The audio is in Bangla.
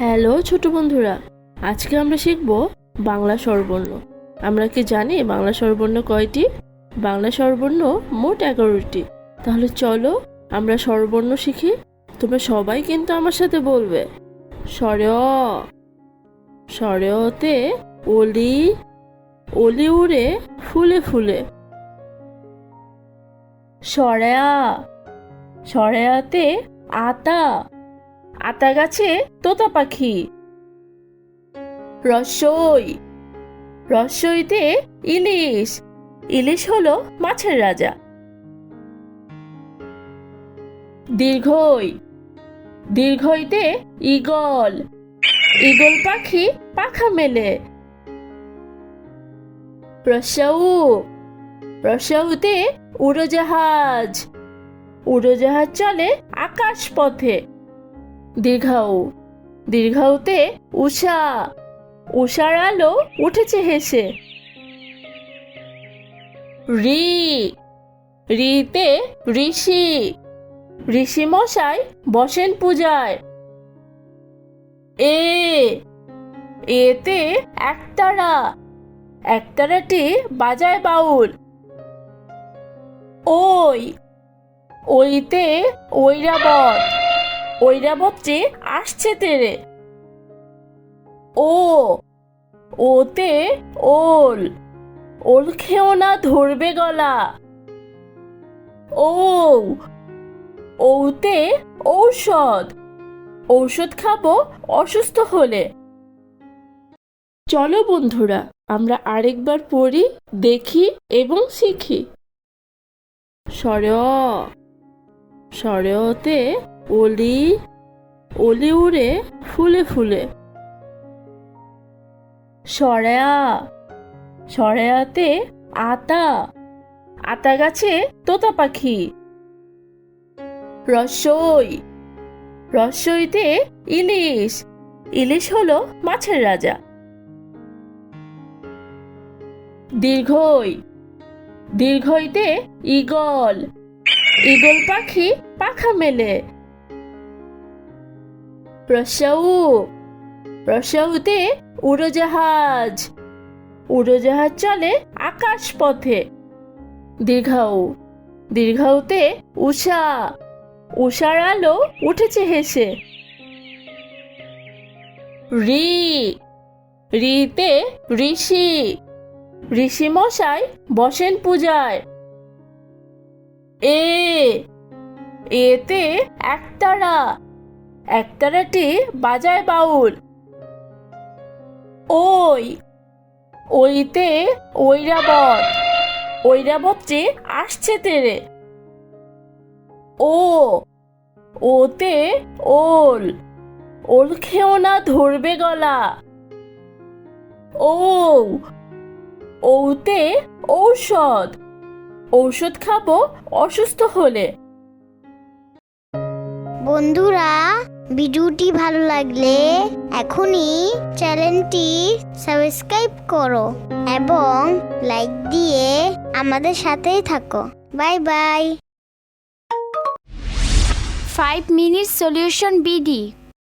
হ্যালো ছোট বন্ধুরা, আজকে আমরা শিখব বাংলা স্বরবর্ণ। আমরা কি জানি বাংলা স্বরবর্ণ কয়টি? বাংলা স্বরবর্ণ মোট এগারোটি। তাহলে চলো আমরা স্বরবর্ণ শিখি। তোমরা সবাই কিন্তু আমার সাথে বলবে। স্বরে স্বরেতে অলি অলি উড়ে ফুলে ফুলে। সরেয়া সরেয়াতে আতা আতা গাছে তোতা পাখি। রসই। রসইতে ইলিশ। ইলিশ হলো মাছের রাজা। দীর্ঘই। দীর্ঘইতে ঈগল। ঈগল পাখি পাখা মেলে। রসাউ রসাউতে উড়োজাহাজ। উড়োজাহাজ চলে আকাশ পথে দীর্ঘাউ। দীর্ঘাউতে উষা উষার আলো উঠেছে হেসে। রি, রিতে ঋষি ঋষি মশাই বসেন পূজায়। এ, এতে একতারা, একতারাটি বাজায় বাউল। ওই, ওইতে ঐরাবত। ঐরাবতটি আসছে তেরে। ও, ওতে ওল ওল খেও না ধরবে গলা। ও ওতে ঔষধ ঔষধ খাব অসুস্থ হলে। চলো বন্ধুরা, আমরা আরেকবার পড়ি, দেখি এবং শিখি। স্বরে অতে অলি অলি উড়ে ফুলে ফুলে। সরেয়া, সরেয়াতে আতা আতা গাছে তোতা পাখি। রসই, রসইতে ইলিশ ইলিশ হলো মাছের রাজা। দীর্ঘই, দীর্ঘইতে ঈগল ঈগল পাখি পাখা মেলে। রসাউ রসাউতে উড়োজাহাজ। উড়োজাহাজ চলে আকাশ পথে দীর্ঘাউ, দীর্ঘাউতে উষা উষার আলো উঠেছে হেসে। রি, রিতে ঋষি। ঋষি মশাই বসেন পূজায়। এ, এতে একতারা, একতারাটি বাজায় বাউল। ওই, ওইতে ঐরাবত, ঐরাবতটি আসছে তেরে। ও, ওতে ওল ওল খেও না ধরবে গলা। ও ওতে ঔষধ ঔষধ খাব অসুস্থ হলে। বন্ধুরা ভিডিওটি ভালো লাগলে এখনই চ্যানেলটি সাবস্ক্রাইব করো এবং লাইক দিয়ে আমাদের সাথেই থাকো। Bye bye. Five minute solution BD.